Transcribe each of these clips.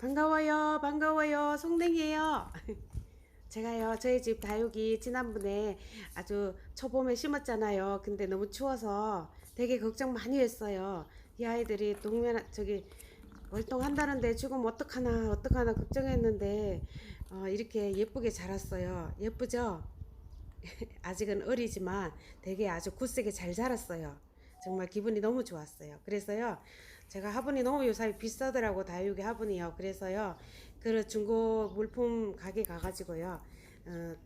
반가워요, 반가워요, 송냉이에요. 제가요, 저희 집 다육이 지난번에 아주 초봄에 심었잖아요. 근데 너무 추워서 되게 걱정 많이 했어요. 이 아이들이 동면, 저기, 월동한다는데 죽으면 어떡하나, 어떡하나 걱정했는데, 어, 이렇게 예쁘게 자랐어요. 예쁘죠? 아직은 어리지만 되게 아주 굳세게 잘 자랐어요. 정말 기분이 너무 좋았어요. 그래서요, 제가 화분이 너무 요새 비싸더라고, 다육이 화분이요. 그래서요, 그 중고 물품 가게 가가지고요, 어,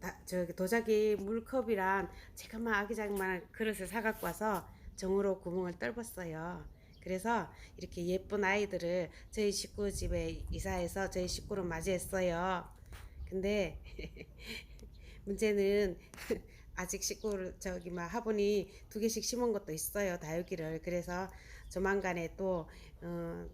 다, 저기 도자기 물컵이랑 제가만 아기자기만 그릇을 사갖고 와서 정으로 구멍을 뚫었어요. 그래서 이렇게 예쁜 아이들을 저희 식구 집에 이사해서 저희 식구를 맞이했어요. 근데 문제는 아직 식구를 저기 막 화분이 두 개씩 심은 것도 있어요 다육이를 그래서 조만간에 또 어,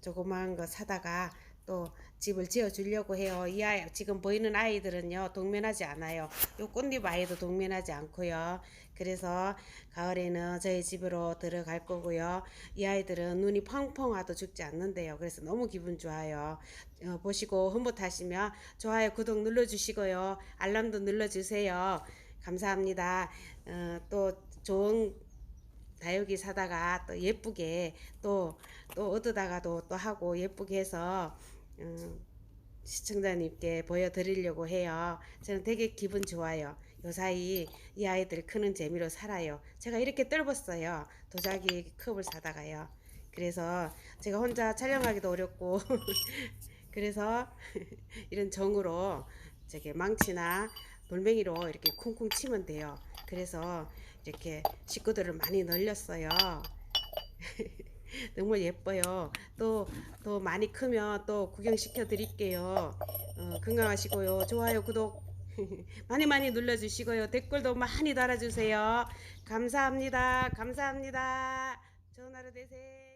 조그마한 거 사다가 또 집을 지어 주려고 해요. 이 아이 지금 보이는 아이들은요 동면하지 않아요. 요 꽃잎 아이도 동면하지 않고요. 그래서 가을에는 저희 집으로 들어갈 거고요. 이 아이들은 눈이 펑펑 와도 죽지 않는데요. 그래서 너무 기분 좋아요. 어, 보시고 흐뭇하시면 좋아요, 구독 눌러주시고요. 알람도 눌러주세요. 감사합니다. 어, 또 좋은 다육이 사다가 또 예쁘게 또또 얻어다가도 또 하고 예쁘게 해서 음, 시청자님께 보여드리려고 해요. 저는 되게 기분 좋아요. 요 사이 이 아이들 크는 재미로 살아요. 제가 이렇게 뜰었어요. 도자기 컵을 사다가요. 그래서 제가 혼자 촬영하기도 어렵고 그래서 이런 정으로 저게 망치나 돌멩이로 이렇게 쿵쿵 치면 돼요. 그래서 이렇게 식구들을 많이 늘렸어요. 너무 예뻐요. 또, 또 많이 크면 또 구경시켜 드릴게요. 어, 건강하시고요. 좋아요, 구독 많이 많이 눌러주시고요. 댓글도 많이 달아주세요. 감사합니다. 감사합니다. 좋은 하루 되세요.